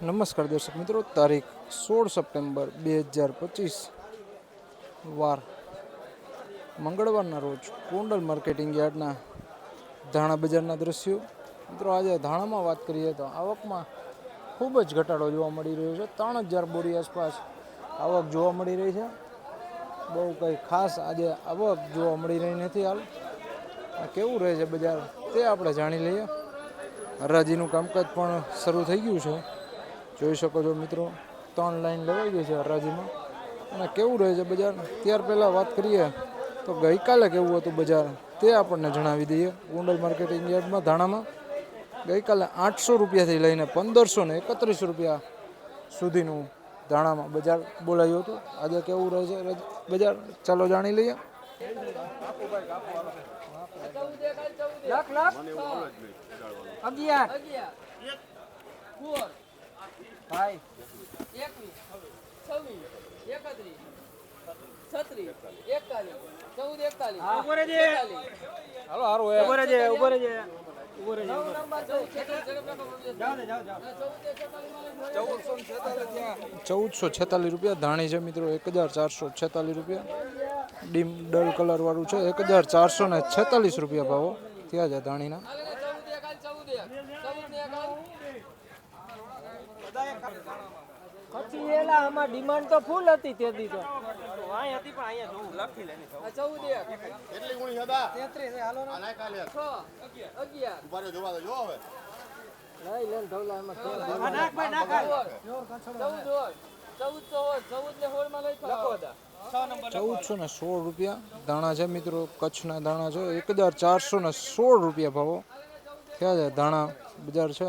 નમસ્કાર દર્શક મિત્રો, તારીખ સોળ સપ્ટેમ્બર બે હજાર પચીસ વાર મંગળવારના રોજ કુંડલ માર્કેટિંગ યાર્ડના ધાણા બજારના દ્રશ્યો. મિત્રો, આજે ધાણામાં વાત કરીએ તો આવકમાં ખૂબ જ ઘટાડો જોવા મળી રહ્યો છે. ત્રણ હજાર બોરી આસપાસ આવક જોવા મળી રહી છે. બહુ કંઈ ખાસ આજે આવક જોવા મળી રહી નથી હાલ. કેવું રહે છે બજાર, તે આપણે જાણી લઈએ. હરાજીનું કામકાજ પણ શરૂ થઈ ગયું છે. જોઈ શકો છો મિત્રો ત્રણ લાઈન લેવાઈ ગઈ છે હરાજીમાં. અને કેવું રહે છે બજાર? ત્યાર પહેલાં વાત કરીએ તો ગઈકાલે કેવું હતું બજાર? તે આપણને જણાવી દઈએ. ગોંડલ માર્કેટિંગ યાર્ડમાં ધાણામાં. ગઈકાલે આઠસો રૂપિયાથી લઈને પંદરસો ને એકત્રીસ રૂપિયા સુધીનું ધાણામાં બજાર બોલાયું હતું. આજે કેવું રહે છે બજાર? ચાલો જાણી લઈએ. અગિયાર. ભાઈ. એકવીસ છવ્વીસ એકત્રીસ છત્રીસ એકતાલીસ ચૌદ એકતાલીસ ઊભો રહેજે. હાલો હારું ઊભો રહેજે. ઊભો રહેજે ઊભો રહેજે. ચૌદસો છેતાલીસ રૂપિયા. ધાણી છે મિત્રો એક હજાર ચારસો છેતાલીસ રૂપિયા. ડીમ ડલ કલર વાળું છે એક હજાર ચારસો ને છેતાલીસ રૂપિયા ભાવો. થયા છે ધાણીના. ને એલા આમાં ડિમાન્ડ તો ફૂલ હતી તે દી તો. વાય હતી પણ અહીંયા જોઉં લખી લે આ ચૌદ એક કેટલી ગુણી હતા તેત્રીસ હાલો ના નાખ્યા લે છ અગિયાર ઊભા રહ્યો, જોવા દો જો હવે લઈ લે ધવલા એમાં નાખ ભાઈ નાખ ચૌદ હોય ચૌદસો હોય ચૌદ ને સોળમાં લઈ લખો ચૌદસો ને સોળ રૂપિયા. દાણા છે મિત્રો કચ્છના દાણા છે. એક હજાર ચારસો ને સોળ રૂપિયા ભાવો. થયા છે? દાણા બજાર છે.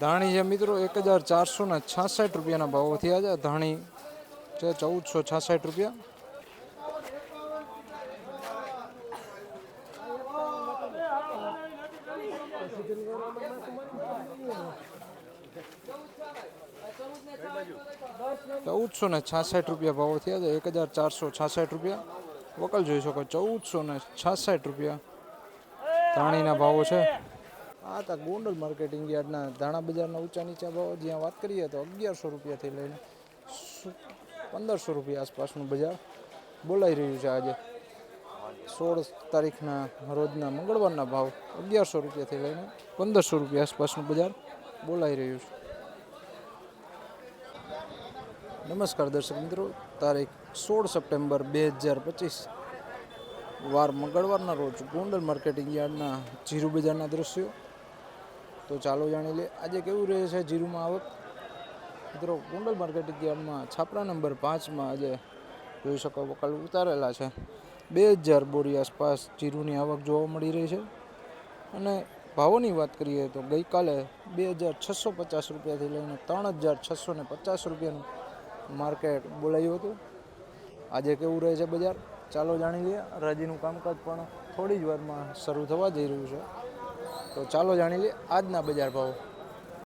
ધાણી છે મિત્રો એક હજાર ચારસો ને છાસઠ રૂપિયાના ભાવો થયા છે. ધાણી છે ચૌદસો છાસઠ રૂપિયા. ચૌદસો ને છાસઠ રૂપિયા ભાવો થયા છે. એક હજાર ચારસો છાસઠ રૂપિયા. વકલ જોઈ શકો, ચૌદસો ને છાસઠ રૂપિયા ધાણીના ભાવો છે. આ હતા ગોંડલ માર્કેટિંગ યાર્ડના ધાણા બજારના ઊંચા નીચા ભાવ, જ્યાં વાત કરીએ તો અગિયારસો રૂપિયાથી લઈને પંદરસો રૂપિયા આસપાસનું બજાર બોલાઈ રહ્યું છે આજે. સોળ તારીખના રોજના મંગળવારના ભાવ અગિયારસો રૂપિયાથી લઈને પંદરસો રૂપિયા આસપાસનું બજાર બોલાઈ રહ્યું છે. નમસ્કાર દર્શક મિત્રો, તારીખ સોળ સપ્ટેમ્બર બે હજાર પચીસ. વાર મંગળવારના રોજ ગોંડલ માર્કેટિંગ યાર્ડના જીરુ બજારના દ્રશ્યો. તો ચાલો જાણી લે આજે કેવું રહે છે જીરુમાં આવક? મિત્રો, ગોંડલ માર્કેટિંગ યાર્ડમાં છાપરા નંબર પાંચમાં આજે જોઈ શકો વકાલ ઉતારેલા છે. બે હજાર બોરી આસપાસ જીરુની આવક જોવા મળી રહી છે. અને ભાવોની વાત કરીએ તો ગઈકાલે બે હજાર છસો પચાસ રૂપિયાથી લઈને ત્રણ હજાર છસો ને પચાસ રૂપિયાનું માર્કેટ બોલાયું હતું. આજે કેવું રહે છે બજાર? ચાલો જાણી લઈએ. હરાજીનું કામકાજ પણ થોડી જ વારમાં શરૂ થવા જઈ રહ્યું છે. તો ચાલો જાણી લઈએ આજના બજાર ભાવ.